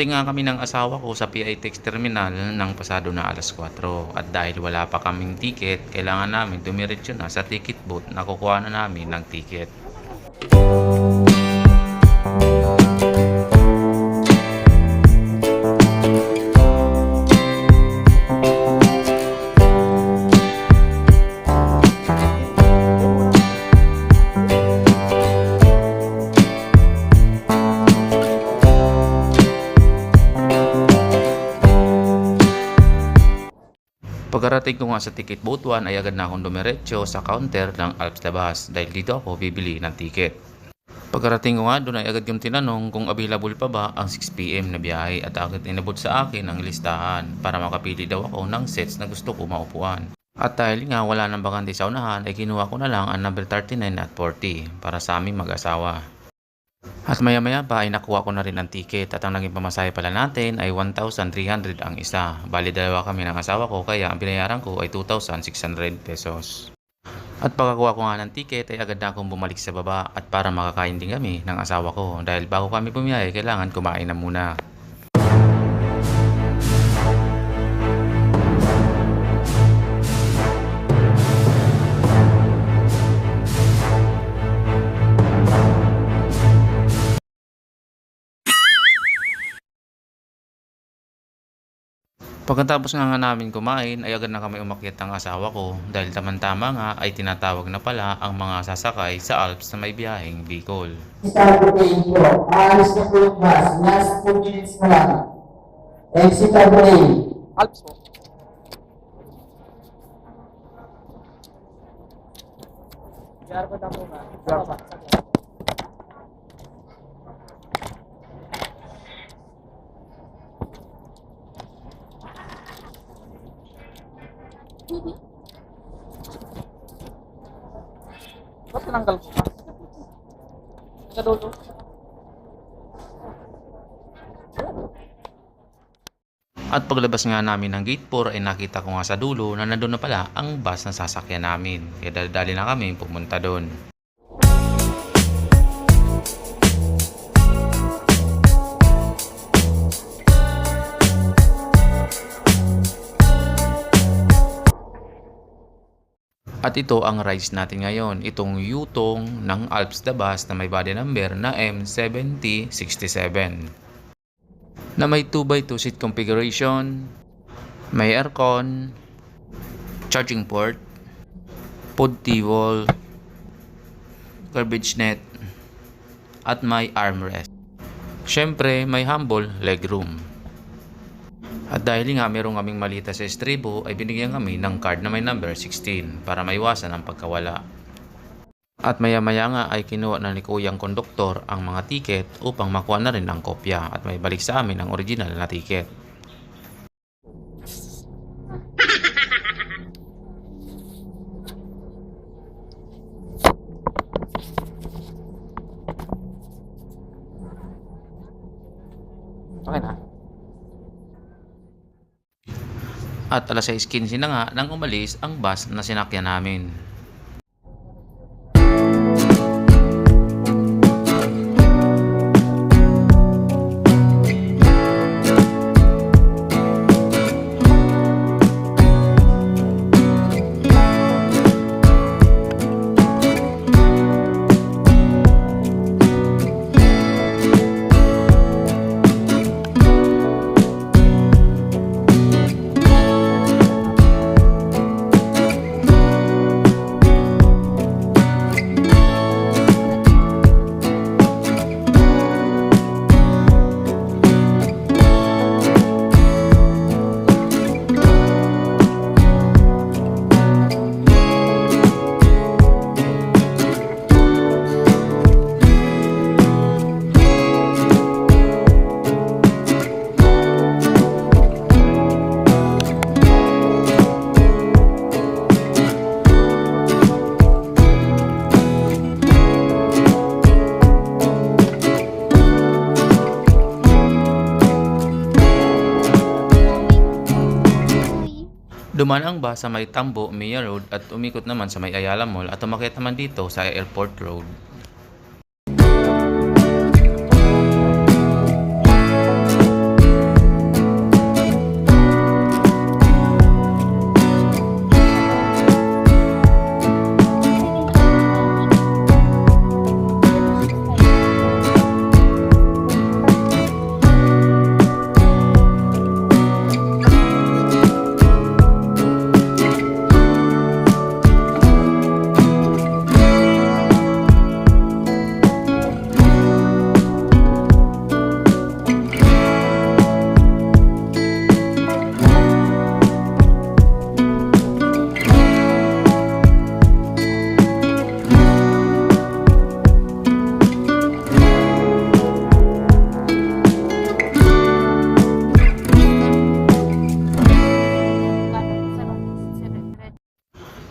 Dumating nga kami ng asawa ko sa PITX terminal ng pasado na alas 4 at dahil wala pa kaming ticket, kailangan namin dumiretso na sa ticket booth na kukuha na namin ng ticket. Pagkarating ko nga sa ticket booth 1 ay agad na akong dumiretso sa counter ng Alps Dabas dahil dito ako bibili ng ticket. Pagkarating ko nga doon ay agad yung tinanong kung available pa ba ang 6pm na biyahe at agad inabot sa akin ang listahan para makapili daw ako ng sets na gusto ko maupuan. At dahil nga wala nang bakante sa unahan ay kinuha ko na lang ang number 39 at 40 para sa aming mag-asawa. At maya maya pa ay nakuha ko na rin ang ticket at ang naging pamasahe pala natin ay 1,300 ang isa. Bali dalawa kami ng asawa ko kaya ang binayaran ko ay 2,600 pesos. At pagkakuha ko nga ng ticket ay agad na akong bumalik sa baba at para makakain din kami ng asawa ko dahil bago kami bumiyahe kailangan kumain na muna. Pagkatapos nga, nga namin kumain ay agad na kami umakyat ang asawa ko dahil tamang-tama nga ay tinatawag na pala ang mga sasakay sa Alps na may biyaheng Bicol. Sasagutin po. Aalis na po yung bus. Last 4 minutes na lang. Exit away. Alps po. Ko na po nga. Jar At paglabas nga namin ng gate 4 ay nakita ko nga sa dulo na nandun na pala ang bus na sasakyan namin. Kaya dali na kami pumunta doon. At ito ang rides natin ngayon. Itong Yutong ng Alps Dabas na may body number na M7067 na may 2x2 seat configuration, may aircon, charging port, pod T-wall, garbage net, at may armrest. Siyempre, may humble legroom. At dahil nga meron kaming malita sa estribo, ay binigyan kami ng card na may number 16 para maiwasan ang pagkawala. At maya-maya nga ay kinuha na ni Kuyang Konduktor ang mga tiket upang makuha na rin ang kopya at may balik sa amin ang original na tiket. Okay na. At alas 6.15 na nga nang umalis ang bus na sinakyan namin. Dumaan ang bus sa may Tambo, Mia Road at umikot naman sa may Ayala Mall at umakyat naman dito sa Airport Road.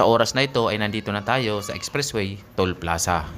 Sa oras na ito ay nandito na tayo sa Expressway Toll Plaza.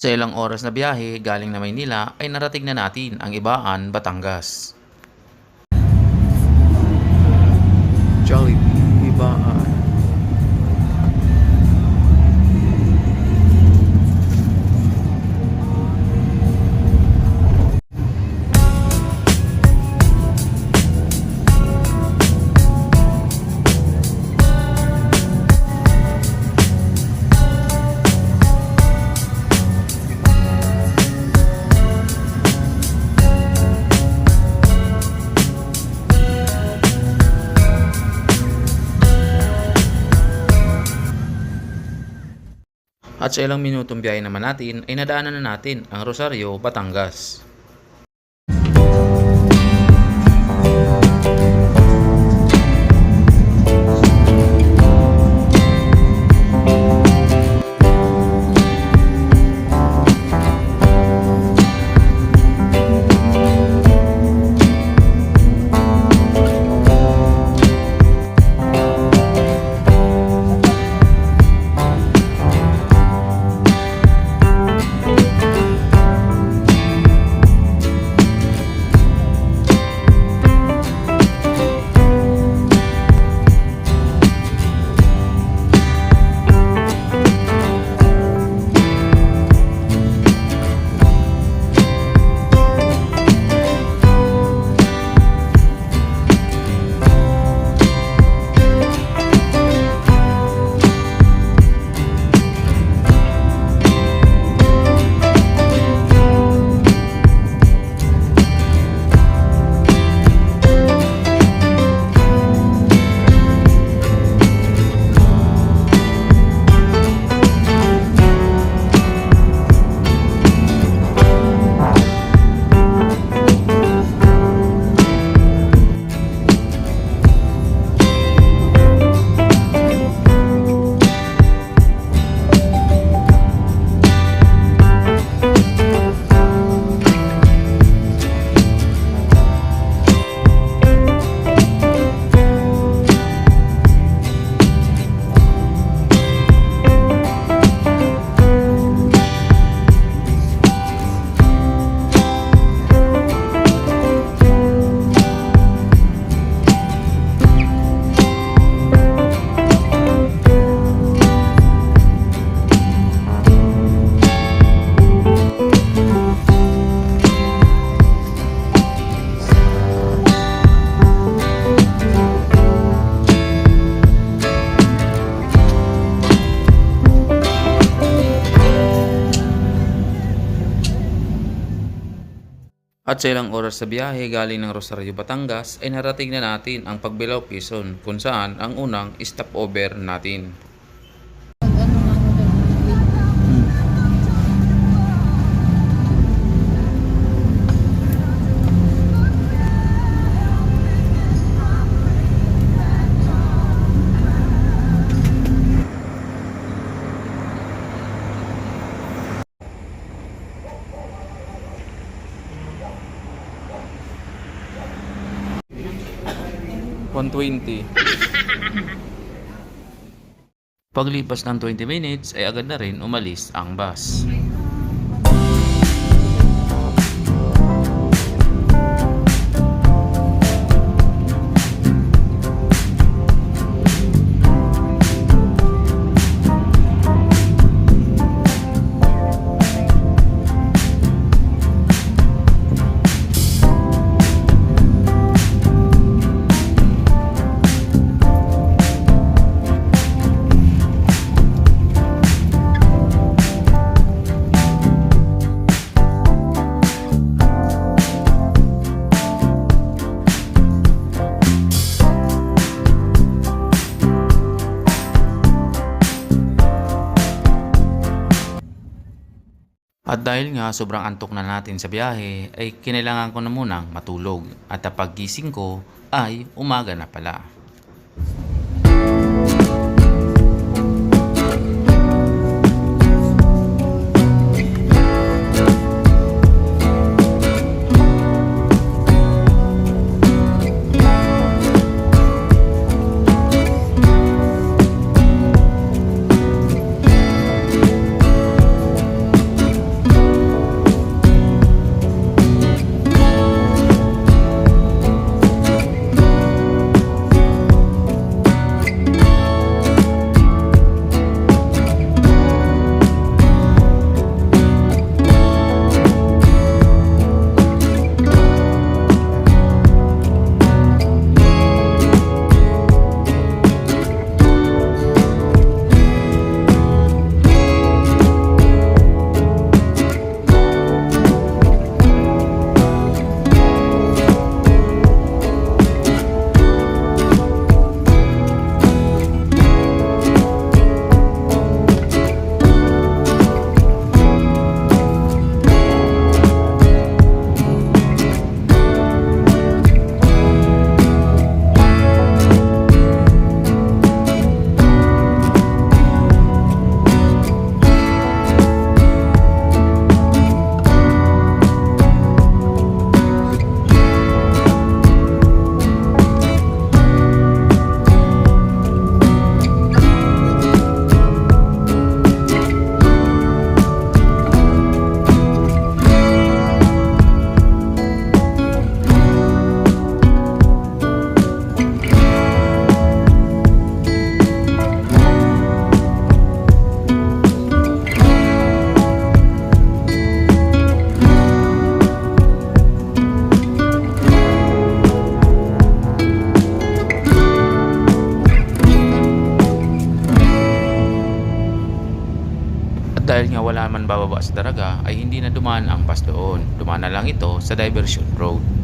Sa ilang oras na biyahe galing na Maynila ay narating na natin ang Ibaan, Batangas. Jollibee, At sa ilang minutong biyahe naman natin ay nadaanan na natin ang Rosario, Batangas. At sa ilang oras sa biyahe galing ng Rosario, Batangas ay narating na natin ang Pagbilao, Quezon kung saan ang unang stopover natin. 120. Paglipas ng 20 minutes ay agad na rin umalis ang bus. Dahil nga sobrang antok na natin sa biyahe, ay kinailangan ko na munang matulog. At paggising ko ay umaga na pala. Na lang ito sa diversion road.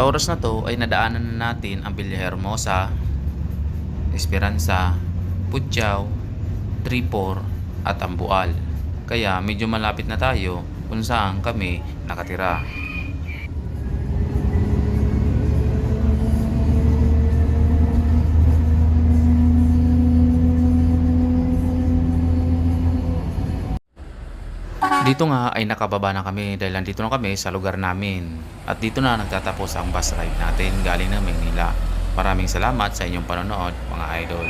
Sa oras na to ay nadaanan na natin ang Villahermosa, Esperanza, Pudyao, Tripor at Ambual. Kaya medyo malapit na tayo kung saan kami nakatira. Dito nga ay nakababa na kami dahil nandito na kami sa lugar namin. At dito na nagtatapos ang bus ride natin galing ng Maynila. Maraming salamat sa inyong panonood mga idol.